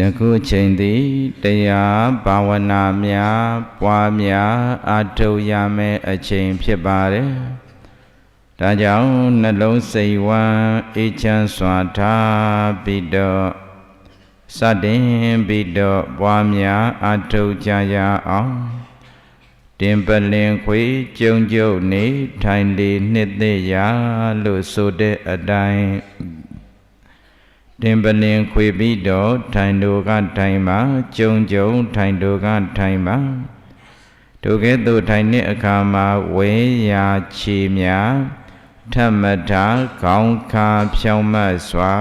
ယခုချိန်သည်တရားဘာဝနာများပွားများအထုတ်ရမယ့်အချိန်ဖြစ်ပါတယ်။ဒါကြောင့်နှလုံးစိတ်ဝမ်းအေးချမ်းစွာထားပြီးတော့စတင်ပြီးတော့ပွားများအထုတ်ကြရအောင်။တင်ပလင်ခွေကြုံကြုံနေထိုင်လေနှစ်သက်ရာလို့ဆိုတဲ့အတိုင်း တင်ပလင်ခွေပြီးတော့ထိုင်တို့ကထိုင်ပါကြုံကြုံထိုင်တို့ကထိုင်ပါဒုကဲ့သို့ထိုင်တဲ့အခါမှာဝဲရာခြေများထမထာခေါင်းခါဖြောင်းမတ်စွာ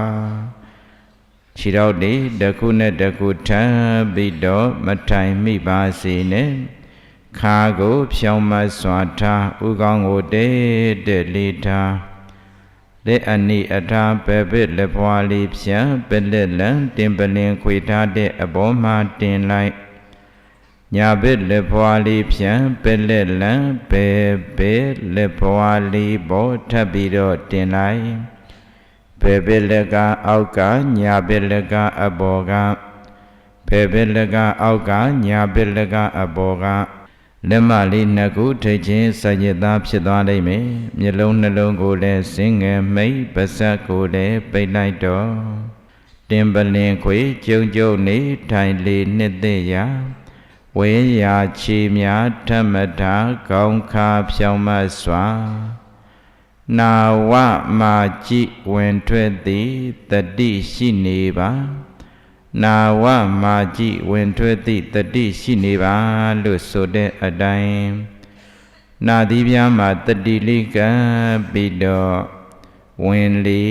ခြေတော့ဒီတခုနဲ့တခုထပ်ပြီးတော့မထိုင်မိပါစေနဲ့ခါကိုဖြောင်းမတ်စွာထားဥကောင်းကိုတဲတဲ့လေးထား လက်အနိအထာပဲပစ်လက်ပွားလေးဖြန့်ပလက်လံတင်ပလင်ခွေထားတဲ့အဘောမှတင်လိုက်ညာဘက်လက်ဖွာလေးဖြန့်ပလက်လံပဲဘက်လက်ဖွာလေးပေါ်ထပ်ပြီးတော့တင်လိုက်ဘယ်ဘက်လက်ကအောက်ကညာဘက်လက်က အပေါ်ကဘယ်ဘက်လက်ကအောက်ကညာဘက်လက်က အပေါ်က လက်မလေးနှစ်ခုထိတ်ချင်းစัจသားဖြစ်သွားလိမ့်မယ်မျက်လုံးနှလုံးကိုလည်းစင်းငယ်မိတ်ပါဇက်ကိုလည်းပိတ်လိုက်တော့တင်ပလင်ခွေကျုံကျုံနေထိုင်လေနှစ်သက်ရာဝဲရာချီများဓမ္မတာကောင်းခါဖြောင်းမစွာနာဝမာကြည်ဝင်ထွက်သည်တတိရှိနေပါ နာဝမာကြည်ဝင်ထွက်သည့်တတိရှိနေပါလို့ဆိုတဲ့အတိုင်းနာသီးပြားမှာတတိလိကံပြီးတော့ဝင်လေ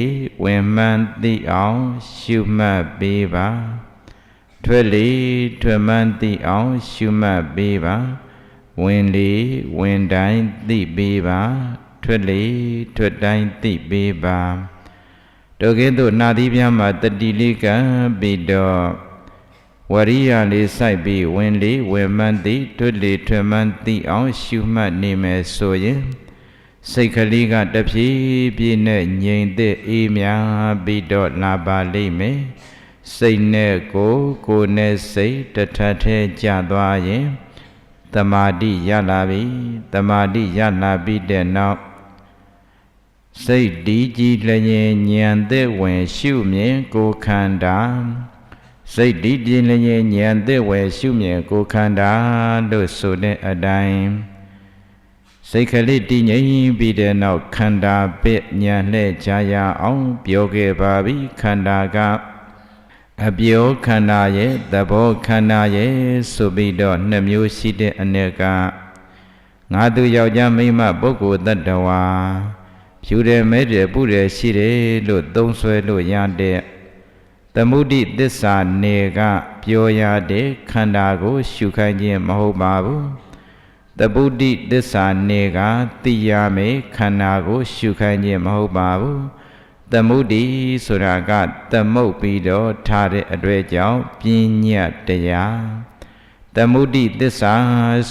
ဝင်မှန်းသိအောင်ရှုမှတ်ပေးပါထွက်လေထွက်မှန်းသိအောင်ရှုမှတ်ပေးပါဝင်လေဝင်တိုင်းသိပေးပါထွက်လေထွက်တိုင်းသိပေးပါ တောကဲ့သို့နာသီးပြားမှာတတိလေးကံပြီးတော့ဝရိယလေးစိုက်ပြီးဝင်လေဝင်မှန်းသိထွက်လေထွက်မှန်းသိအောင်ရှုမှတ်နေမယ်ဆိုရင်စိတ်ကလေးကတဖြည်းဖြည်းနဲ့ငြိမ်သက်အေးမြပြီးတော့လာပါလိမ့်မယ်စိတ်နဲ့ကိုယ်ကိုယ်နဲ့စိတ်တထထဲကြသွားရင်တမာတိရလာပြီတမာတိရလာပြီးတဲ့နောက် စိတ်ဒီကြည်လျင်ဉာဏ်သက်ဝင်ရှုမြင်ကိုခန္ဓာစိတ်ဒီကြည်လျင်ဉာဏ်သက်ဝင်ရှုမြင်ကိုခန္ဓာလို့ဆိုတဲ့အတိုင်းစိတ်ကလေးတည်ငြိမ်ပြီးတဲ့နောက်ခန္ဓာပစ်ဉာဏ်လှဲ့ကြရအောင်ပြောခဲ့ပါပြီခန္ဓာကအပြောခန္ဓာရဲ့သဘောခန္ဓာရဲ့ဆိုပြီးတော့နှစ်မျိုးရှိတဲ့အ ਨੇ ကငါသူယောက်ျားမိန်းမပုဂ္ဂိုလ်တ attva ဖြူတယ်မဲတယ်ပုတယ်ရှိတယ်လို့သုံးဆွဲလို့ရတဲ့သမုဒိသစ္စာနေကပြောရတဲ့ခန္ဓာကို ရှုခိုင်းခြင်းမဟုတ်ပါဘူးတပုဒ္ဓိသစ္စာနေကသိရမယ်ခန္ဓာကို ရှုခိုင်းခြင်းမဟုတ်ပါဘူးသမုဒိဆိုတာကသမုတ်ပြီးတော့ထားတဲ့အတွေ့အကြောင်းပညာတရားသမုဒိသစ္စာ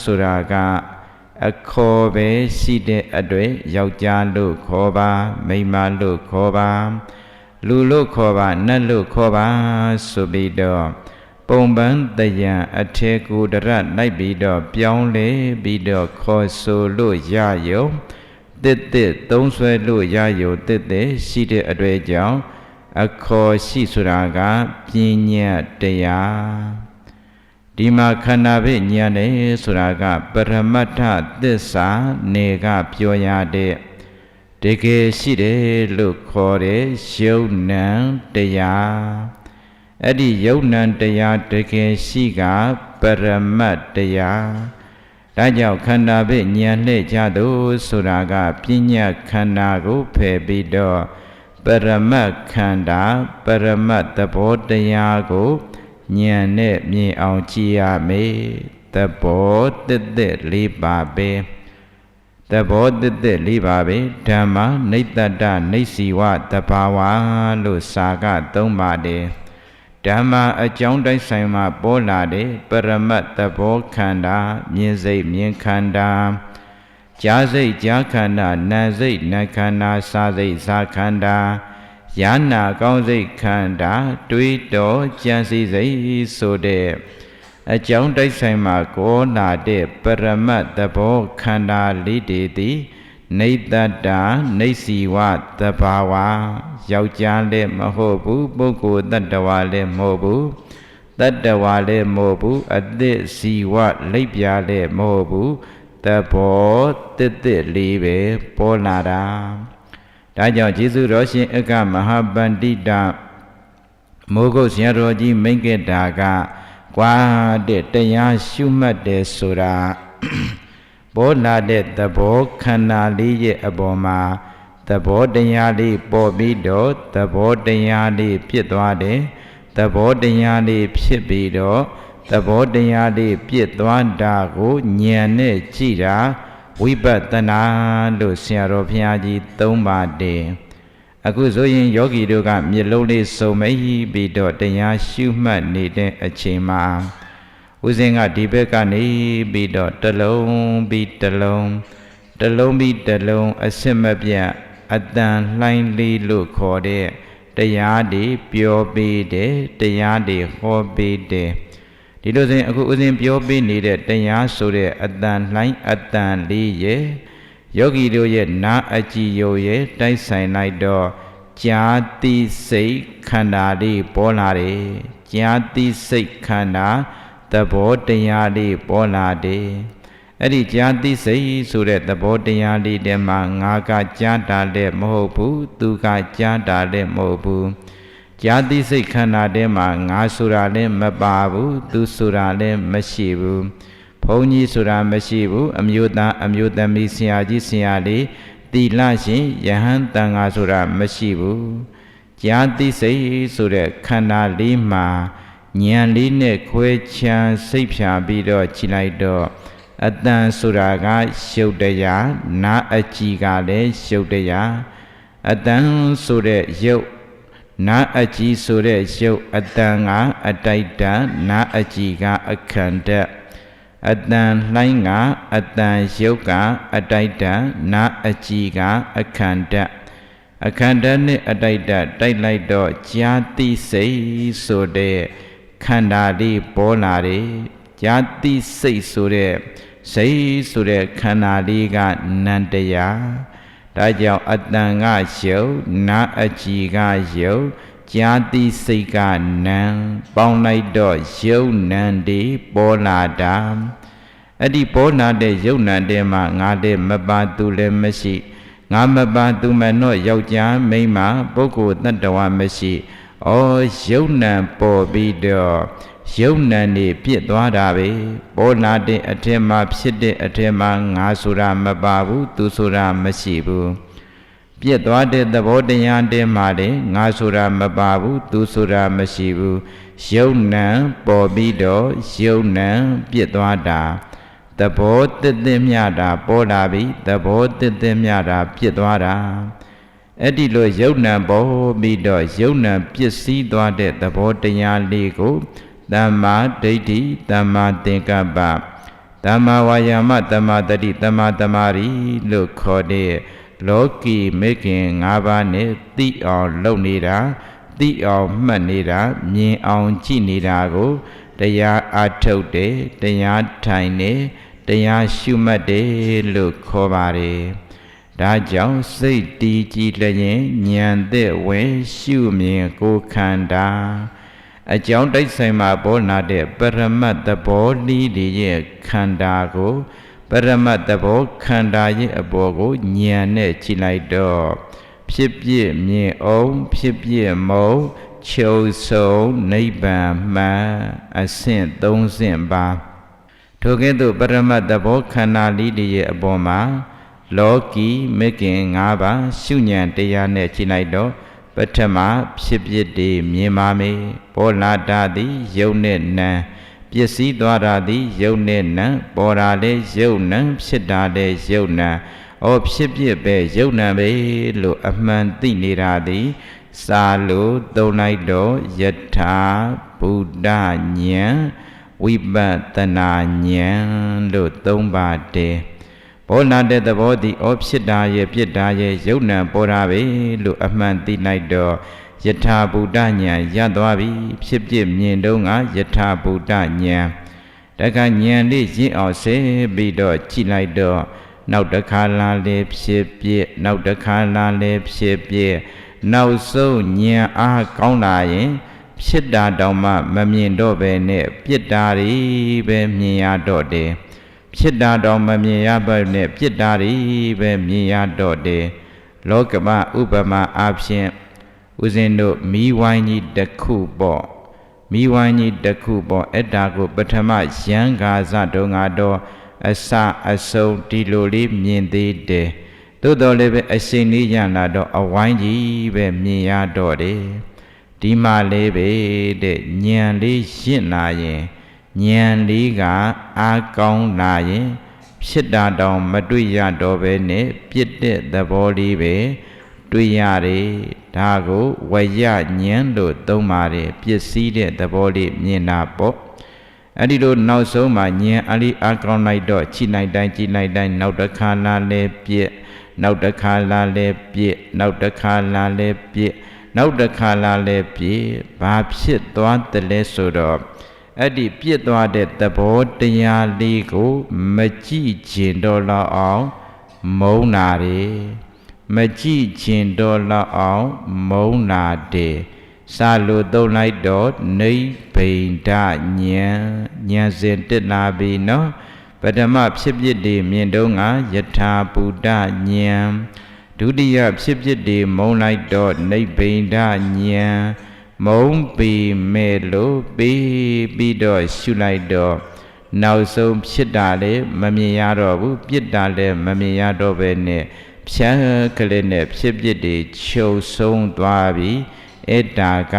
ဆိုတာက အခေါ်ပဲရှိတဲ့အတွေ့ယောက်ျားလို့ခေါ်ပါ မိန်းမလို့ခေါ်ပါ လူလို့ခေါ်ပါနတ်လို့ခေါ်ပါဆိုပြီးတော့ပုံပန်းတယံအထေကိုတရလိုက်ပြီးတော့ပြောင်းလဲပြီးတော့ခေါ်ဆိုလို့ရယုံတစ်တစ်သုံးဆွဲလို့ရယုံတစ်တစ်ရှိတဲ့အတွေ့ကြောင့်အခေါ်ရှိဆိုတာကပညာတရား ဒီမှာခန္ဓာပဲဉာဏ်နဲ့ဆိုတာကပရမတ္ထသစ္စာနေကပြောရတဲ့တကယ်ရှိတယ်လို့ခေါ်တဲ့ယုံနံတရားအဲ့ဒီယုံနံတရားတကယ်ရှိကပရမတ်တရားဒါကြောင့်ခန္ဓာပဲဉာဏ်လှည့်ကြသို့ဆိုတာကပညာခန္ဓာကိုဖယ်ပြီးတော့ပရမတ်ခန္ဓာပရမတ်သဘောတရားကို ဉာဏ်နဲ့မြင်အောင်ကြည့်ရမယ်သဘောတစ်သက်လေးပါပဲသဘောတစ်သက်လေးပါပဲဓမ္မနိတ္တတနိစီဝတဘာဝလို့စာကသုံးပါတယ်ဓမ္မအကြောင်းတိုင်းဆိုင်မှာပေါ်လာတဲ့ပရမတ်သဘောခန္ဓာမြင်စိတ်မြင်ခန္ဓာကြားစိတ်ကြားခန္ဓာနာစိတ်နာခန္ဓာစာစိတ်စာခန္ဓာ ယာနာကောင်းစိတ်ခန္ဓာတွေးတော်ကြံစည်စိတ်ဆိုတဲ့အကြောင်းတိုက်ဆိုင်မှာကောနာတဲ့ပရမတ်သဘောခန္ဓာလေးတည်သည်နေတတ္တာနေစီဝသဘာဝယောက်ျားလည်းမဟုတ်ဘူးပုဂ္ဂိုလ်တ attva လည်းမဟုတ်ဘူးတတ္တဝါလည်းမဟုတ်ဘူးအသစ်စီဝလိပ်ပြားလည်းမဟုတ်ဘူးသဘောတစ်တစ်လေးပဲပေါ်လာတာ ဒါကြောင့်ယေရှုတော်ရှင်အကမဟာပန္တိတမိုးကုတ်ဆရာတော်ကြီးမိန့်ခဲ့တာကကွာတဲ့တရားရှုမှတ်တယ်ဆိုတာပေါ်လာတဲ့သဘောခန္ဓာလေးရဲ့အပေါ်မှာသဘောတရားလေးပေါ်ပြီးတော့သဘောတရားလေးဖြစ်သွားတယ်သဘောတရားလေးဖြစ်ပြီးတော့သဘောတရားလေးပြစ်သွားတာကိုဉာဏ်နဲ့ကြည့်တာ ဝိပဿနာလို့ဆရာတော်ဘုရားကြီးသုံးပါတယ်အခုဆိုရင်ယောဂီတို့ကမျက်လုံးလေးစုံမိပြီးတော့တရားရှုမှတ်နေတဲ့အချိန်မှာဦးဇင်းကဒီဘက်ကနေပြီးတော့တလုံးပြီးတလုံးတလုံးပြီးတလုံးအစစ်မပြတ်အတန်လှိုင်းလေးလို့ခေါ်တဲ့တရားတွေပြောပေးတယ်တရားတွေဟောပေးတယ် ဒီလိုဆိုရင်အခုဦးဇင်းပြောပေးနေတဲ့တရားဆိုတဲ့အတန်လှိုင်းအတန်လေးရဲ့ယောဂီတို့ရဲ့နာအကြည်ယိုရဲ့တိုက်ဆိုင်လိုက်တော့ကြာတိစိတ်ခန္ဓာလေးပေါ်လာတယ်ကြာတိစိတ်ခန္ဓာသဘောတရားလေးပေါ်လာတယ်အဲ့ဒီကြာတိစိတ်ဆိုတဲ့သဘောတရားလေးတည်းမှာငါကကြားတာလည်းမဟုတ်ဘူးသူကကြားတာလည်းမဟုတ်ဘူး ကြာတိစိတ်ခန္ဓာထဲမှာငါဆိုတာလည်းမပါဘူးသူဆိုတာလည်းမရှိဘူးဘုန်းကြီးဆိုတာမရှိဘူးအမျိုးသားအမျိုးသမီးဆရာကြီးဆရာလေးတိလရှင်ယဟန်တန်ဃာဆိုတာမရှိဘူးကြာတိစိတ်ဆိုတဲ့ခန္ဓာလေးမှာဉာဏ်လေးနဲ့ခွဲခြားစိတ်ဖြာပြီးတော့ကြည်လိုက်တော့အတန်ဆိုတာကရှုပ်တရားနာအကြည်ကလည်းရှုပ်တရားအတန်ဆိုတဲ့ရုပ် နာအကြည်ဆိုတဲ့ရုပ်အတန်ကအတိုက်တန်နာအကြည်ကအခန္ဓာအတန်လှိုင်းကအတန်ရုပ်ကအတိုက်တန်နာအကြည်ကအခန္ဓာအခန္ဓာနဲ့အတိုက်တတိုက်လိုက်တော့ကြာတိစိတ်ဆိုတဲ့ခန္ဓာလေးပေါ်လာတယ်ကြာတိစိတ်ဆိုတဲ့စိတ်ဆိုတဲ့ခန္ဓာလေးကနန္တရား ဒါကြောင့်အတန်ကယုတ်နာအကြည်ကယုတ်ကြာတိစိတ်ကနံပေါင်းလိုက်တော့ယုတ်နံဒီပေါ်လာတာအဲ့ဒီပေါ်လာတဲ့ယုတ်နံတဲမှာငါတဲ့မပါသူလည်းမရှိငါမပါသူမနော့ယောက်ျားမိန်းမပုဂ္ဂိုလ်တ attva မရှိဩယုတ်နံပေါ်ပြီးတော့ ယုံနံနေပြစ်သွားတာပဲပေါ်လာတဲ့အထက်မှာဖြစ်တဲ့အထက်မှာငါဆိုတာမပါဘူးသူဆိုတာမရှိဘူးပြစ်သွားတဲ့သဘောတရားတည်းမှာလည်းငါဆိုတာမပါဘူးသူဆိုတာမရှိဘူးယုံနံပေါ်ပြီးတော့ယုံနံပြစ်သွားတာသဘောတည်တည်မြတာပေါ်လာပြီသဘောတည်တည်မြတာပြစ်သွားတာအဲ့ဒီလိုယုံနံပေါ်ပြီးတော့ယုံနံပြစ်စည်းသွားတဲ့သဘောတရားလေးကို သမ္မာဒိဋ္ဌိသမ္မာသင်္ကပ္ပသမ္မာဝါယာမသမ္မာတတိသမ္မာတမာရီလို့ခေါ်တဲ့လောကီမေခင်၅ပါးနဲ့သိအောင်လုပ်နေတာသိအောင်မှတ်နေတာမြင်အောင်ကြည့်နေတာကိုတရားအထုတ်တယ်တရားထိုင်တယ်တရားရှုမှတ်တယ်လို့ခေါ်ပါတယ်ဒါကြောင့်စိတ်တည်ကြည်လျင်ဉာဏ်သက်ဝင်ရှုမြင်ကိုခန္ဓာ အကြောင်းတိုက်ဆိုင်မှာပေါ်လာတဲ့ပရမတ်သဘောလီတွေရဲ့ခန္ဓာကိုပရမတ်သဘောခန္ဓာရဲ့အပေါ်ကိုဉာဏ်နဲ့ကြည့်လိုက်တော့ဖြစ်ပြမြင်အောင်ဖြစ်ပြမုံချုပ်ဆုံးနိဗ္ဗာန်မှန်အဆင့်၃ဆင့်ပါထိုကဲ့သို့ပရမတ်သဘောခန္ဓာလေးတွေရဲ့အပေါ်မှာလောကီမကင်၅ပါးရှုညံတရားနဲ့ကြည့်လိုက်တော့ ပထမဖြစ်ဖြစ်တွေမြင်ပါမေပေါ်လာတာသည်ယုံနဲ့နံပစ္စည်းသွားတာသည်ယုံနဲ့နံပေါ်တာလေယုံနံဖြစ်တာလေယုံနံဩဖြစ်ဖြစ်ပဲယုံနံပဲလို့အမှန်သိနေတာသည်စာလို့သုံးလိုက်တော့ယထာဘုဒ္ဓဉာဏ်ဝိပဿနာဉာဏ်လို့သုံးပါတယ် ပေါ်လာတဲ့သဘောသည်ဩဖြစ်တာရဲ့ပြစ်တာရဲ့ယုံနံပေါ်တာပဲလို့အမှန်သိလိုက်တော့ယထာဘုဒ္ဓဉာဏ်ရသွားပြီဖြစ်ဖြစ်မြင်တော့ကယထာဘုဒ္ဓဉာဏ်တခါဉာဏ်လေးရင့်အောင်ဆဲပြီးတော့ကြည်လိုက်တော့နောက်တစ်ခါလာလေဖြစ်ဖြစ်နောက်တစ်ခါလာလေဖြစ်ဖြစ်နောက်ဆုံးဉာဏ်အားကောင်းလာရင်ဖြစ်တာတောင်မှမမြင်တော့ပဲနဲ့ပြစ်တာတွေပဲမြင်ရတော့တယ် ဖြစ်တာတောင်မမြင်ရပဲနဲ့ပြစ်တာတွေပဲမြင်ရတော့တယ်လောကမဥပမာအဖြစ်ဦးဇင်းတို့မိဝိုင်းကြီးတစ်ခုပေါ့မိဝိုင်းကြီးတစ်ခုပေါ့အဲ့ဒါကို ပထမရန်ဂါဇတုံးကတော့အစအဆုံးဒီလိုလေးမြင်သေးတယ်သို့တော်လည်းပဲအရှိန်လေးရလာတော့အဝိုင်းကြီးပဲမြင်ရတော့တယ်ဒီမှလေးပဲတဲ့ညံလေးရင့်လာရင် ညံလေးကအာကောင်းလာရင်ဖြစ်တာတောင်မတွေ့ရတော့ပဲနဲ့ပြစ်တဲ့သဘောလေးပဲတွေ့ရတယ်ဒါကိုဝရညံလို့သုံးပါတယ်ပစ္စည်းတဲ့သဘောလေးမြင်တာပေါ့အဲ့ဒီလိုနောက်ဆုံးမှာညံအလီအာကောင်းလိုက်တော့ချိလိုက်တိုင်းချိလိုက်တိုင်းနောက်တစ်ခါလာလဲပြစ်နောက်တစ်ခါလာလဲပြစ်နောက်တစ်ခါလာလဲပြစ်နောက်တစ်ခါလာလဲပြစ်ဘာဖြစ်သွားတယ်လဲဆိုတော့ အဲ့ဒီပြစ်သွားတဲ့သဘောတရားလေးကိုမကြည့်ကျင်တော့လောက်အောင်မုန်းနာတယ်မကြည့်ကျင်တော့လောက်အောင်မုန်းနာတယ်စာလိုသုံးလိုက်တော့နိဗ္ဗိန္ဒဉာဏ်ဉာဏ်စဉ်တက်လာပြီနော်ပထမဖြစ်ဖြစ်တွေမြင်တော့ငါယထာပုဒ္ဒဉာဏ်ဒုတိယဖြစ်ဖြစ်တွေမုံလိုက်တော့နိဗ္ဗိန္ဒဉာဏ် မုံပေမဲ့လို့ပြီးပြီးတော့ရှုလိုက်တော့နောက်ဆုံးဖြစ်တာလေမမြင်ရတော့ဘူးပြစ်တာလည်းမမြင်ရတော့ပဲနဲ့ဖြန်းကလေးနဲ့ဖြစ်ဖြစ်တွေချုပ်ဆုံးသွားပြီအဲ့ဒါက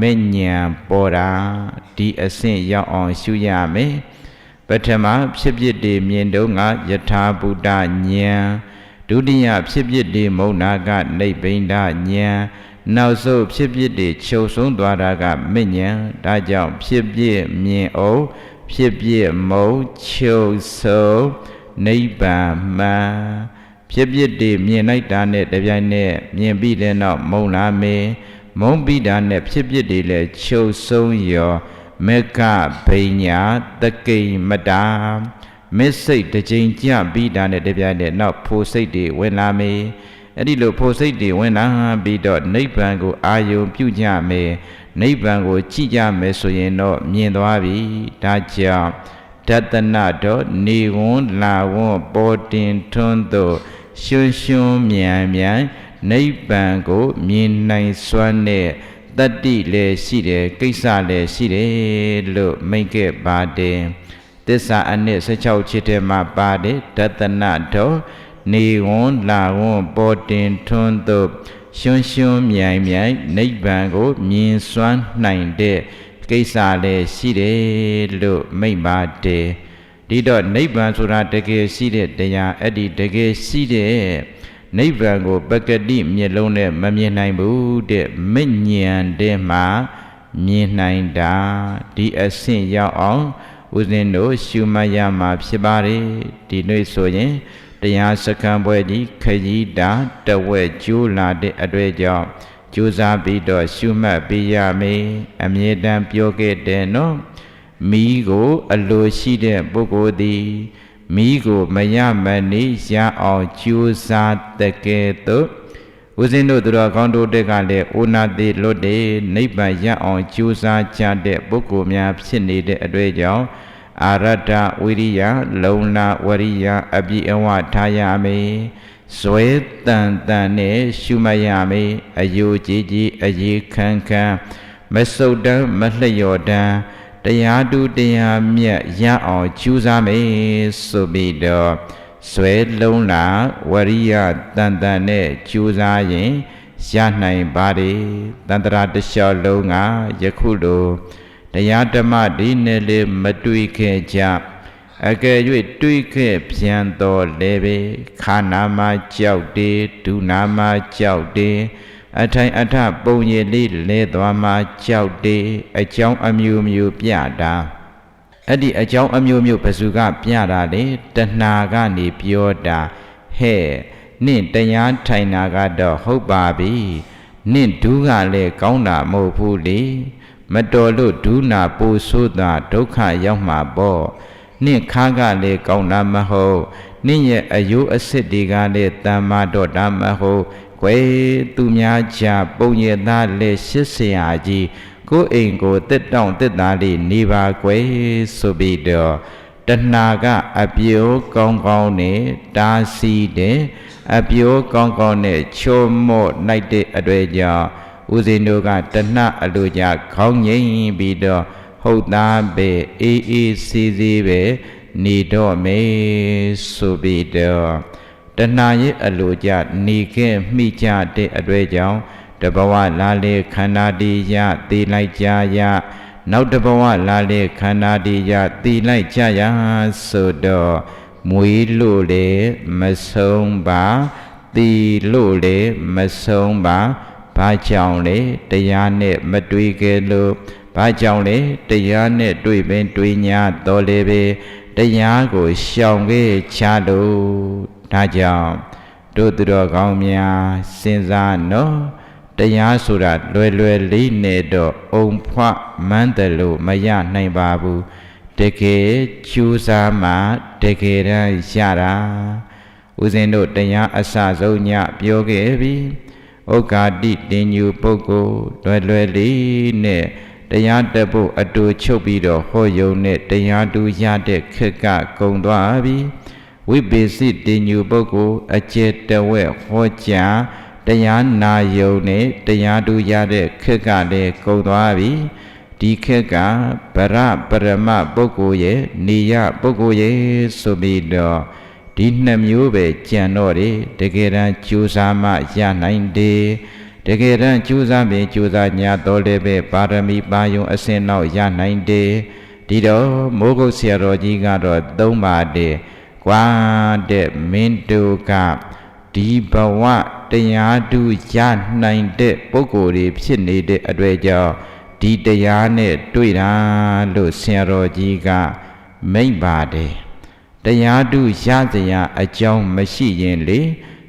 မဉ္ဉံပေါ်တာဒီအဆင့်ရောက်အောင်ရှုရမယ်ပထမဖြစ်ဖြစ်တွေမြင်တော့ငါယထာဘုဒ္ဓဉာဏ်ဒုတိယဖြစ်ဖြစ်တွေမုံနာကနိဗ္ဗိန္ဒဉာဏ် နောက်ဆုံးဖြစ်ဖြစ်တွေချုပ်ဆုံးသွားတာကမဉ္ဉံဒါကြောင့်ဖြစ်ဖြစ်မြင်အောင်ဖြစ်ဖြစ်မုံချုပ်ဆုံးနိဗ္ဗာန်မှန်ဖြစ်ဖြစ်တွေမြင်လိုက်တာနဲ့တပြိုင်နက်မြင်ပြီးတဲ့နောက်မုံလာမေမုံပြီးတာနဲ့ဖြစ်ဖြစ်တွေလည်းချုပ်ဆုံးရောမေကဘိညာတကိမတာမစ္စိတ်တစ်ချိန်ကြပြီးတာနဲ့တပြိုင်နက်နောက်ဖိုစိတ်တွေဝင်လာမေ အဲ့ဒီလိုဖိုစိတ်တွေဝင်လာပြီးတော့နိဗ္ဗာန်ကိုအာယုံပြုကြမေနိဗ္ဗာန်ကိုကြည့်ကြမယ်ဆိုရင်တော့မြင်သွားပြီဒါကြောင့်တတနာတော့နေဝွန်းလာဝွန်းပေါ်တင်ထွန်းသို့ရှွန်းရှွန်းမြန်မြန်နိဗ္ဗာန်ကိုမြင်နိုင်စွမ်းတဲ့တတ္တိလည်းရှိတယ်ကိစ္စလည်းရှိတယ်လို့မိတ်ခဲ့ပါတယ်သစ္စာအနည်း16ချစ်တဲ့မှာပါတယ်တတနာတော် နေဝွန်းလာဝွန်းပေါ်တင်ထွန်းသို့ရှွန်းရှွန်းမြိုင်မြိုင်နိဗ္ဗာန်ကိုမြင်စွမ်းနိုင်တဲ့ကိစ္စလည်းရှိတယ်လို့မိတ်ပါတယ်ဒီတော့နိဗ္ဗာန်ဆိုတာတကယ်ရှိတဲ့တရားအဲ့ဒီတကယ်ရှိတဲ့နိဗ္ဗာန်ကိုပကတိမျက်လုံးနဲ့မမြင်နိုင်ဘူးတဲ့မဉဏ်တဲ့မှာမြင်နိုင်တာဒီအဆင့်ရောက်အောင်ဦးဇင်းတို့ရှုမှတ်ရမှာဖြစ်ပါတယ်ဒီနေ့ဆိုရင် တရားစခန်းပွဲကြီးခကြီးတာတဝက်ကျိုးလာတဲ့အတွေ့အကြောင်းကြိုးစားပြီးတော့ရှုမှတ်ပေးရမယ်အမြဲတမ်းပြောခဲ့တယ်နော်မိကိုအလိုရှိတဲ့ပုဂ္ဂိုလ်သည်မိကိုမရမနေရအောင်ကြိုးစားတကယ်တော့ဦးဇင်းတို့သူတော်ကောင်းတို့တက်ကလည်းအိုနာတိလွတ်တဲ့နိဗ္ဗာန်ရအောင်ကြိုးစားကြတဲ့ပုဂ္ဂိုလ်များဖြစ်နေတဲ့အတွေ့အကြောင်း အာရတဝိရိယလုံလာဝရိယအပြည့်အဝထားရမယ်ဇွဲတန်တန်နဲ့ရှုမရမယ်အယိုကြည်ကြည်အရေးခန်းခန်းမစုတ်တမ်းမလျော်တမ်းတရားတူတရားမြတ်ရအောင်ကြိုးစားမယ်ဆိုပြီးတော့ဆွဲလုံးလာဝရိယတန်တန်နဲ့ကြိုးစားရင်ရနိုင်ပါတယ်တန္တရာတလျှောက်လုံးကယခုလို တရားဓမ္မဒီနဲ့လေမတွေ့ခဲ့ကြအကယ်၍တွေးခဲ့ပြန်တော်လဲပဲခါနာမှာကြောက်တယ်ဒုနာမှာကြောက်တယ်အထိုင်အထပုံရည်လေးလဲသွားမှကြောက်တယ်အကြောင်းအမျိုးမျိုးပြတာအဲ့ဒီအကြောင်းအမျိုးမျိုးဘယ်သူကပြတာလေတဏှာကနေပြောတာဟဲ့နင့်တရားထိုင်တာကတော့ဟုတ်ပါပြီနင့်ဒူးကလည်းကောင်းတာမဟုတ်ဘူးလေ မတော်လို့ဒူးနာပူဆိုးတာဒုက္ခရောက်မှာပေါ့နင့်ခါကလည်းကောင်းတာမဟုတ်နင့်ရဲ့အယိုးအစ်စ်တွေကလည်းတမ္မာတော့တာမဟုတ်ကွယ်သူများကြပုံရသားလက်ရှစ်ဆရာကြီးကိုယ်အိမ်ကိုတက်တောင့်တက်သားလေးနေပါကွယ်ဆိုပြီးတော့တဏှာကအပြိုးကောင်းကောင်းနဲ့တားဆီးတယ်အပြိုးကောင်းကောင်းနဲ့ချိုးမော့နိုင်တဲ့အတွေ့အကြုံ ဦးဇင်းတို့ကတဏှအလိုကြခေါင်းငိမ့်ပြီးတော့ဟုတ်သားပဲအေးအေးစီစီပဲနေတော့မေဆိုပြီးတော့တဏှာရဲ့အလိုကြနေခဲ့မိကြတဲ့အတွေ့အကြုံတဘဝလာလေခန္ဓာတီရသိလိုက်ကြရနောက်တဘဝလာလေခန္ဓာတီရသိလိုက်ကြရဆိုတော့မွေးလို့လေမဆုံးပါတီလို့လေမဆုံးပါ ဘာကြောင့်လဲတရားနဲ့မတွေ့ခဲ့လို့ဘာကြောင့်လဲတရားနဲ့တွေ့ပင်တွေ့ညာတော်လေပဲတရားကိုရှောင်ခဲ့ချလို့ဒါကြောင့်တို့သူတော်ကောင်းများစဉ်းစားနော်တရားဆိုတာလွယ်လွယ်လေးနဲ့တော့အုံဖွမန်းတယ်လို့မရနိုင်ပါဘူးတကယ်ကျူးစားမှတကယ်တမ်းရတာဦးဇင်းတို့တရားအစဆုံးညပြောခဲ့ပြီ ဩကာတိတင်ညူပုဂ္ဂိုလ်လွယ်လွယ်လေးနဲ့တရားတက်ဖို့အတူချုပ်ပြီးတော့ဟောယုံနဲ့တရားတူရတဲ့ခက်ကကုံသွားပြီဝိပေစိတင်ညူပုဂ္ဂိုလ်အကျေတဝဲဟောကြားတရားနာယုံနဲ့တရားတူရတဲ့ခက်ကလည်းကုံသွားပြီဒီခက်ကဗရပရမပုဂ္ဂိုလ်ရဲ့နေယပုဂ္ဂိုလ်ရဲ့ဆိုပြီးတော့ ဒီနှစ်မျိုးပဲကြံတော့တယ်တကယ်တမ်းကြိုးစားမှရနိုင်တယ်တကယ်တမ်းကြိုးစားပြီးကြိုးစားညာတော်လည်းပဲပါရမီပါယုံအစင်နောက်ရနိုင်တယ်ဒီတော့မိုးကုတ်ဆရာတော်ကြီးကတော့သုံးပါတည်းကွာတဲ့မင်းတို့ကဒီဘဝတရားတူရနိုင်တဲ့ပုဂ္ဂိုလ်တွေဖြစ်နေတဲ့အတွေ့အကြုံဒီတရားနဲ့တွေ့တာလို့ဆရာတော်ကြီးကမိန့်ပါတယ် တရားတူရစရာအကြောင်းမရှိရင်လေ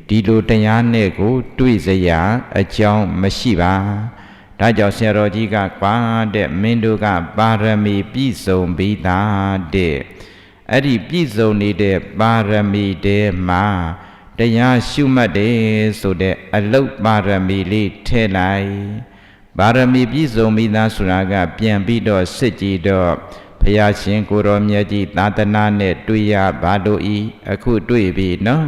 ဒီလိုတရားနဲ့ကို တွေ့စရာအကြောင်းမရှိပါဒါကြောင့်ဆရာတော်ကြီးကကွာတဲ့မင်းတို့ကပါရမီပြည့်စုံပြီးသားတဲ့အဲ့ဒီပြည့်စုံနေတဲ့ပါရမီတဲမှာတရားရှုမှတ်တယ်ဆိုတဲ့အလုတ်ပါရမီလေးထည့်လိုက်ပါရမီပြည့်စုံပြီးသားဆိုတာက ပြန်ပြီးတော့စစ်ကြည့်တော့ဘု ရားရှင်ကိုရောမြတ်ကြီးသာသနာနဲ့တွေ့ရပါလို့ဤအခုတွေ့ပြီနော်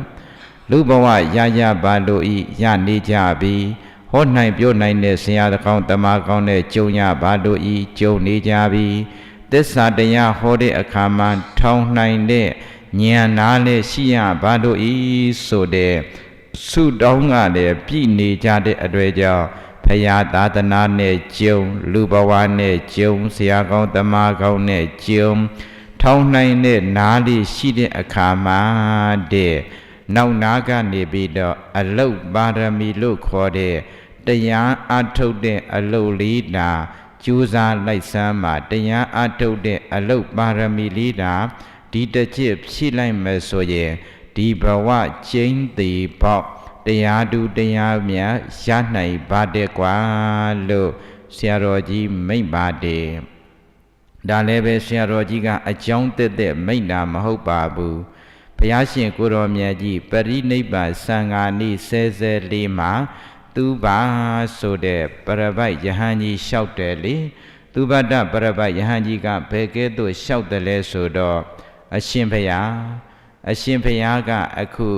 လူဘဝရရပါလို့ဤရနေကြပြီဟောနိုင်ပြောနိုင်တဲ့ဆရာတော်ကောင်းတမကောင်းတဲ့ကြုံရပါလို့ဤကြုံနေကြပြီသစ္စာတရားဟောတဲ့အခါမှာထောင်နိုင်တဲ့ဉာဏ်နာလည်းရှိရပါလို့ဤဆိုတဲ့ဆုတောင်းကလည်းပြည့်နေကြတဲ့အတွေ့အကြုံ ဖရာသာသနာနဲ့ကျုံ လူဘဝနဲ့ကျုံဆရာကောင်းတမကောင်းနဲ့ကျုံ ထောင်းနိုင်တဲ့နားလေးရှိတဲ့အခါမှာတဲ့နောက်နာကနေပြီးတော့အလုတ်ပါရမီလို့ခေါ်တဲ့တရားအထုတ်တဲ့အလုတ်လေးတာကြိုးစားလိုက်စမ်းမှာတရားအထုတ်တဲ့အလုတ်ပါရမီလေးတာဒီတစ်ချက်ဖြည့်လိုက်မယ်ဆိုရင်ဒီဘဝကျင်းသေးပေါ့ တရားတူတရားမြတ်ရနိုင်ပါတယ်ကွာလို့ဆရာတော်ကြီးမိန့်ပါတယ်ဒါလည်းပဲဆရာတော်ကြီးကအကြောင်းတက်တဲ့မိန့်တာမဟုတ်ပါဘူးဘုရားရှင်ကိုတော်မြတ်ကြီးပရိနိဗ္ဗာန်စံဃာနိဆဲဆဲလေးမှာသူပါဆိုတဲ့ပရပိုက်ယဟန်ကြီးလျှောက်တယ်လေသူဘတ္တပရပိုက်ယဟန်ကြီးကဘယ်ကဲ့သို့လျှောက်တယ်လဲဆိုတော့အရှင်ဘုရားအရှင်ဘုရားကအခု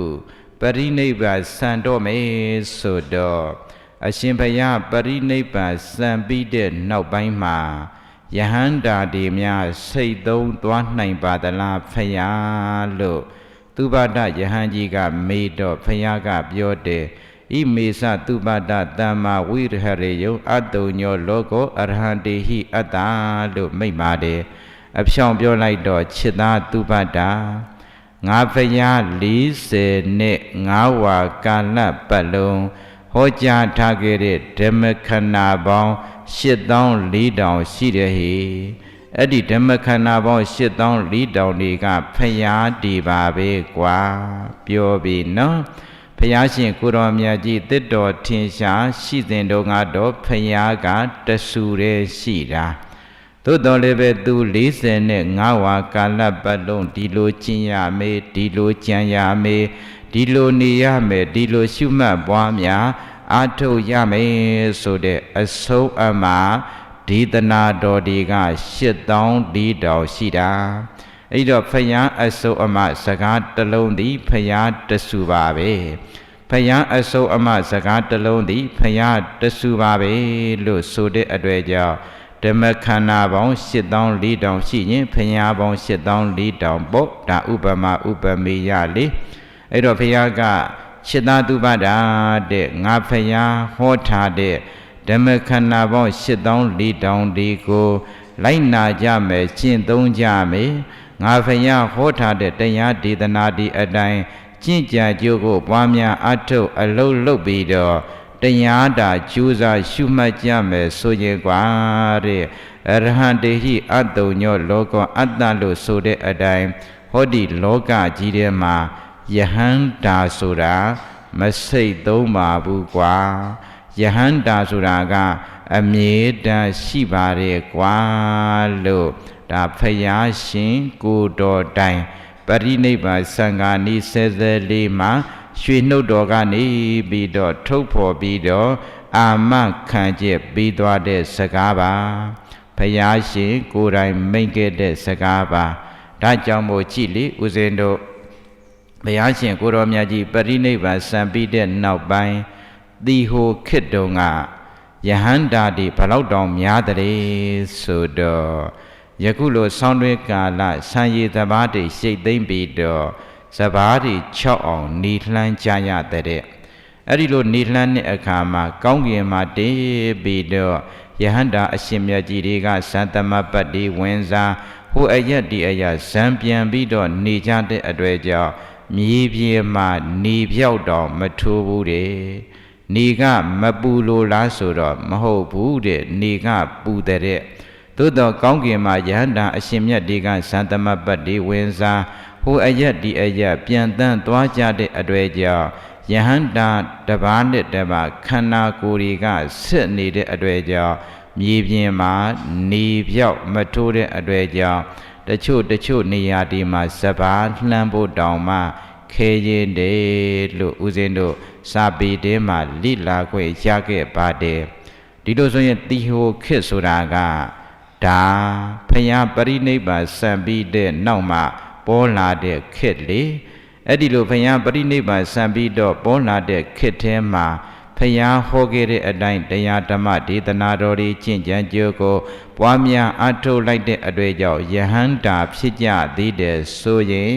ပရိနိဗ္ဗာန်စံတော့မယ်ဆိုတော့အရှင်ဘုရားပရိနိဗ္ဗာန်စံပြီးတဲ့နောက်ပိုင်းမှာယဟန္တာတွေများစိတ်သုံးသွားနိုင်ပါသလားဖယားလို့သူပါဒယဟန်ကြီးကမေးတော့ဖယားကပြောတယ်ဣမေသသူပတတမ္မာဝိရဟရေယုအတုံညောလောကောအရဟံတေဟိအတ္တလို့မိတ်ပါတယ်အဖြောင်ပြောလိုက်တော့ခြေသားသူပတ္တာ ငါဖျား40နှစ်ငါးဝါကာလပတ်လုံးဟောကြားထားခဲ့တဲ့ဓမ္မခဏပေါင်း8400ရှိတယ်ဟိအဲ့ဒီဓမ္မခန္ဓာပေါင်း8000လီတောင်တွေကဖရာဒီပါပဲကွာပြောပြီနော်ဖရာရှင်ကိုတော်မြတ်ကြီးတစ်တော်ထင်ရှားရှိစဉ်တုန်းကတော့ဖရာကတဆူတည်းရှိတာ သို့တော်လည်းပဲသူ45ဝါကာလပတ်လုံးဒီလိုကျင့်ရမေးဒီလိုကြံရမေးဒီလိုနေရမယ်ဒီလိုရှုမှတ်ပွားများအာထုတ်ရမယ်ဆိုတဲ့အဆုံးအမဒီတနာတော်ဒီက8000ဒီတောင်ရှိတာအဲ့တော့ဖယားအဆုံးအမစကားတစ်လုံးသည်ဖယားတဆူပါပဲဖယားအဆုံးအမစကားတစ်လုံးသည်ဖယားတဆူပါပဲလို့ဆိုတဲ့အတွေ့ကြောင့် ဓမ္မခန္ဓာပေါင်း8000 4000ရှိရင်ဖယားပေါင်း8000 4000ပေါ့ဒါဥပမာဥပမေယလေးအဲ့တော့ဖယားကရှစ်သားသူပတာတဲ့ငါဖယားဟောထားတဲ့ဓမ္မခန္ဓာပေါင်း8000 4000ဒီကို လိုက်နာကြမယ်ကျင့်သုံးကြမယ်ငါဖယားဟောထားတဲ့တရားဒေသနာဒီအတိုင်းကျင့်ကြံကြိုးကိုပွားများအထုတ်အလုံးလုပ်ပြီးတော့ တရားတာကျူးစာရှုမှတ်ကြမယ်ဆိုရင်ကွာတဲ့အရဟံတေဟိအတုံညောလောကအတ္တလို့ဆိုတဲ့အတိုင်းဟောဒီလောကကြီးထဲမှာယဟန္တာဆိုတာမစိတ်သုံးပါဘူးကွာယဟန္တာဆိုတာကအမြဲတမ်းရှိပါတယ်ကွာလို့ဒါဖယားရှင်ကိုတော်တိုင်ပရိနိဗ္ဗာန်စံဃာနီးဆဲဆဲလေးမှာ ရွှေနှုတ်တော်ကနေပြီးတော့ထုတ်ဖော်ပြီးတော့အာမခံချက်ပြီးသွားတဲ့စကားပါဖယားရှင်ကိုယ်တိုင်မိန့်ခဲ့တဲ့စကားပါဒါကြောင့်မို့ကြည်လေဦးဇင်းတို့ဘုရားရှင်ကိုရောမြတ်ကြီးပရိနိဗ္ဗာန်စံပြီးတဲ့နောက်ပိုင်းသီဟိုခေတ်တုံကယဟန္တာတိဘလောက်တောင်များတဲ့ဆိုတော့ယခုလိုဆောင်းတွဲကာလဆံရည်သဘာတိရှိတ်သိမ့်ပြီးတော့ စဘာတွေ6အောင်နေလှမ်းကြရတဲ့အဲ့ဒီလိုနေလှမ်းတဲ့အခါမှာကောင်းကင်မှာတေးပြီးတော့ယဟန္တာအရှင်မြတ်ကြီးတွေကသံသမပတ်ဒီဝင်စားဟိုအရက်ဒီအရက်ဇံပြန်ပြီးတော့နေကြတဲ့အတွေ့အကြောင်းမြေပြေမှာနေပြောက်တော့မထိုးဘူးတဲ့နေကမပူလို့လားဆိုတော့မဟုတ်ဘူးတဲ့နေကပူတဲ့သို့တော့ကောင်းကင်မှာယဟန္တာအရှင်မြတ်တွေကသံသမပတ်ဒီဝင်စား ဟိုအရက်ဒီအရက်ပြန်တန်းသွားကြတဲ့အတွေ့အကြောင်းယဟန္တာတပါးနဲ့တပါးခန္ဓာကိုယ်တွေကစစ်နေတဲ့အတွေ့အကြောင်းမြေပြင်မှာနေပြောက်မထိုးတဲ့အတွေ့အကြောင်းတချို့တချို့နေရာဒီမှာစပါးလှမ်းဖို့တောင်မှခဲရင်တယ်လို့ဦးဇင်းတို့စာပေတဲမှာလိလာခွင့်ရခဲ့ပါတယ်ဒီလိုဆိုရင်တိဟိုခစ်ဆိုတာကဒါဖယားပရိနိဗ္ဗာန်စံပြီးတဲ့နောက်မှာ ပေါ်လာတဲ့ခစ်လေအဲ့ဒီလိုဖယားပရိနိဗ္ဗာန်စံပြီးတော့ပေါ်လာတဲ့ခစ်ထဲမှာဖယားဟောခဲ့တဲ့အတိုင်းတရားဓမ္မဒေသနာတော်တွေကျင့်ကြံကြိုးကို ပွားများအထုတ်လိုက်တဲ့အတွေ့အကြောင့်ယဟန္တာဖြစ်ကြသေးတယ်ဆိုရင်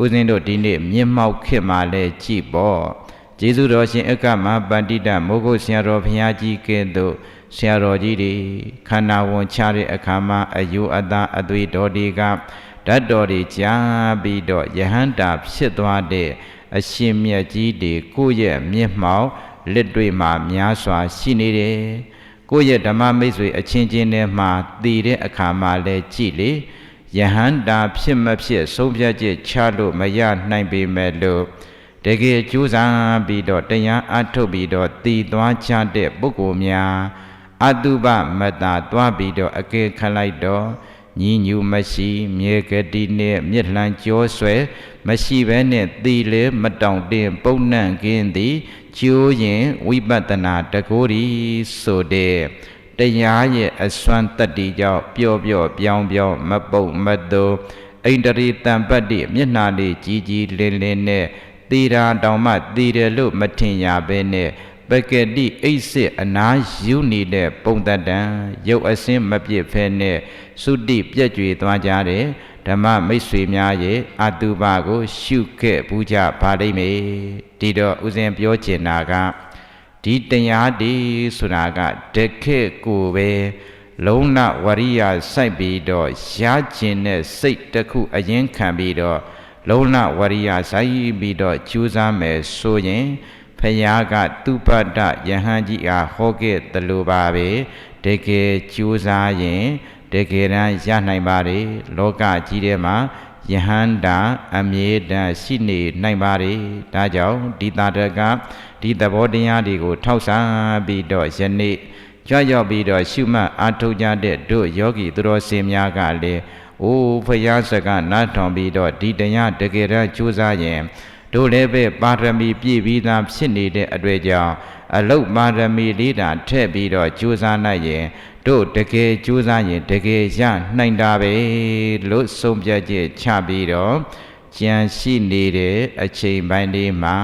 ဦးဇင်းတို့ဒီနေ့မြင့်မောက်ခေတ်မှာလဲကြည်ပေါ့ကျေးဇူးတော်ရှင်အက္ကမပန္တိတမိုးကုတ်ဆရာတော်ဘုရားကြီးကဲ့သို့ဆရာတော်ကြီးတွေခန္ဓာဝန်ချတဲ့အခါမှာအယုအတအသွေးတော်တွေက ဓာတ်တော်တွေကြားပြီးတော့ယဟန္တာဖြစ်သွားတဲ့အရှင်မြတ်ကြီးတွေကိုယ့်ရဲ့မျက်မှောက်လက်တွေ့မှာများစွာရှိနေတယ်ကိုယ့်ရဲ့ဓမ္မမိတ်ဆွေအချင်းချင်းထဲမှာတည်တဲ့အခါမှာလဲကြည်လေယဟန္တာဖြစ်မဖြစ်ဆုံးဖြတ်ချက်ချလို့မရနိုင်ပေမဲ့လို့တကယ်ကြိုးစားပြီးတော့တရားအထုတ်ပြီးတော့တည်သွားချတဲ့ပုဂ္ဂိုလ်များအတုပမတ္တာသွားပြီးတော့အကဲခလိုက်တော့ ညီညူမရှိမြေကတိနဲ့မြစ်လှန်ကြောဆွဲမရှိဘဲနဲ့သီလေမတောင်တင်ပုံနှံ့ကင်းသည်ကျိုးရင်ဝိပဿနာတကိုးရီဆိုတဲ့တရားရဲ့အစွမ်းတတ္တိကြောင့်ပျော့ပျော့ပြောင်းပြောင်းမပုတ်မတုဣန္ဒြေတံပတ္တိမျက်နာလေးကြီးကြီးလင်းလင်းနဲ့သေတာတောင်မှသေတယ်လို့မထင်ရဘဲနဲ့ ပကတိအိတ်စစ်အနာယူနေတဲ့ပုံတတံရုပ်အစင်းမပြည့်ဖဲနဲ့သုတိပြက်ကြွေသွားကြတယ်ဓမ္မမိတ်ဆွေများရဲ့အတုပကို ရှုခဲ့ဘူးကြပါလိမ့်မယ်ဒီတော့ဥစဉ်ပြောချင်တာကဒီတရားဒီဆိုတာကတခေကိုပဲလုံးလဝရိယစိုက်ပြီးတော့ရားခြင်းနဲ့စိတ်တစ်ခုအရင်ခံပြီးတော့လုံးလဝရိယစိုက်ပြီးတော့ကြိုးစားမယ်ဆိုရင် ဖယားကသူပတ္တယဟန်ကြီးအားဟောခဲ့သလိုပါပဲတကယ်ကြိုးစားရင်တတကယ်တမ်းရနိုင်ပါ रे လောကကြီးထဲမှာယဟန္တာအမြဲတမ်းရှိနေနိုင်ပါ रे ဒါကြောင့်ဒီတာတကဒီသဘောတရားတွေကိုထောက်ဆပြီးတော့ယနေ့ကြွရောက်ပြီးတော့ရှုမှတ်အားထုတ်ကြတဲ့တို့ယောဂီသူတော်စင်များကလည်းအိုးဖယားစကနားထောင်ပြီးတော့ဒီတရားတကယ်တမ်းကြိုးစားရင် တို့လည်းပဲပါရမီပြည့်ပြီးသားဖြစ်နေတဲ့အတွေ့အကြုံအလုတ်ပါရမီလေးတာထည့်ပြီးတော့ကြိုးစားနိုင်ရင်တို့တကယ်ကြိုးစားရင်တကယ်ရနိုင်တာပဲလို့ဆုံးဖြတ်ချက်ချပြီးတော့ကြံရှိနေတဲ့အချိန်ပိုင်းလေးမှာ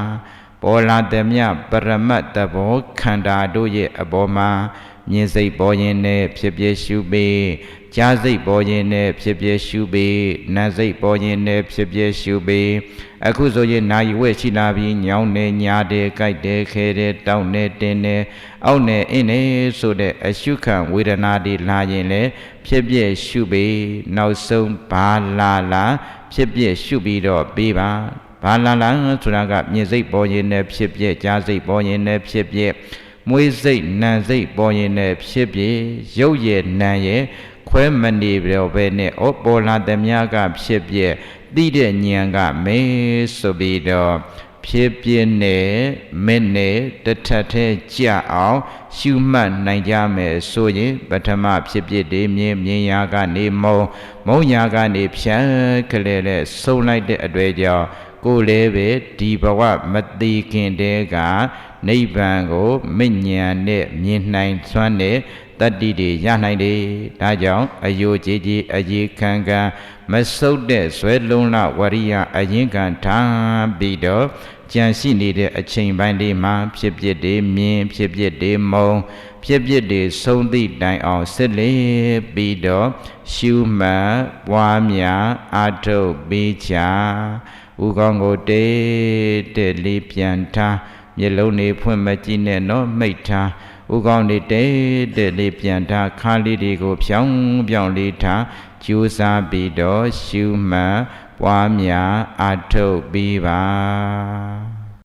ပေါ်လာသည်မြပရမတ်တဘောခန္ဓာတို့ရဲ့အပေါ်မှာမြင်စိတ်ပေါ်ရင်နဲ့ဖြစ်ဖြစ်ရှုပေးကြားစိတ်ပေါ်ရင်နဲ့ဖြစ်ဖြစ်ရှုပေးနာစိတ်ပေါ်ရင်နဲ့ဖြစ်ဖြစ်ရှုပေးအခုဆိုရင်နာယီဝဲရှိလာပြီးညောင်းနေညာတယ်ကြိုက်တယ်ခဲတယ်တောင်းနေတင်းနေအောက်နေအင်းနေဆိုတဲ့အရှုခံဝေဒနာတွေလာရင်လေဖြစ်ဖြစ်ရှုပေးနောက်ဆုံးဘာလာလာဖြစ်ဖြစ်ရှုပြီးတော့ပေးပါ ဘာလာလာဆိုတာကမြင်စိတ်ပေါ်ရင်နဲ့ဖြစ်ဖြစ်ကြားစိတ်ပေါ်ရင်နဲ့ဖြစ်ဖြစ်မွေးစိတ်နံစိတ်ပေါ်ရင်နဲ့ဖြစ်ဖြစ်ရုပ်ရည်နံရည်ခွဲမနေပြောပဲနဲ့ဩပေါ်လာသည်များကဖြစ်ဖြစ်သိတဲ့ဉာဏ်ကမဲဆိုပြီးတော့ဖြစ်ပြနဲ့မဲ့နဲ့တထက်ထဲကြအောင် ရှုမှတ်နိုင်ကြမယ်ဆိုရင်ပထမဖြစ်ဖြစ်တွေမြင်မြင်ရာကနေမုံမုံရာကနေဖြန်းကလေးနဲ့ဆုံးလိုက်တဲ့အတွေ့အကြုံ ကိုယ်လည်းပဲဒီဘဝမတိခင်တဲကနိဗ္ဗာန်ကိုမဉ္ဉဏ်နဲ့မြင်နိုင်စွမ်းတဲ့တတ္တိတွေရနိုင်တယ်ဒါကြောင့်အယိုကြည်ကြည်အရေးခံခံမဆုတ်တဲ့ဇွဲလုံးလဝရိယအရင်ခံထားပြီးတော့ကြံရှိနေတဲ့အချိန်ပိုင်းလေးမှာဖြစ်ဖြစ်တွေမြင်ဖြစ်ဖြစ်တွေမုံဖြစ်ဖြစ်တွေဆုံးသည့်တိုင်အောင်စစ်လေပြီးတော့ရှုမှတ်ပွားများအာထုတ်ပေးချ ဥကောင်းကိုတေးတဲ့လေးပြန်ထားမျက်လုံးတွေဖွင့်မကြည့်နဲ့နော်မိတ်ထားဥကောင်းတွေတဲတဲ့လေးပြန်ထားခါလေးတွေကိုဖြောင်းပြောင်းလေးထားကျူးစားပြီးတော့ရှုမှတ်ပွားများအထုတ်ပြီးပါ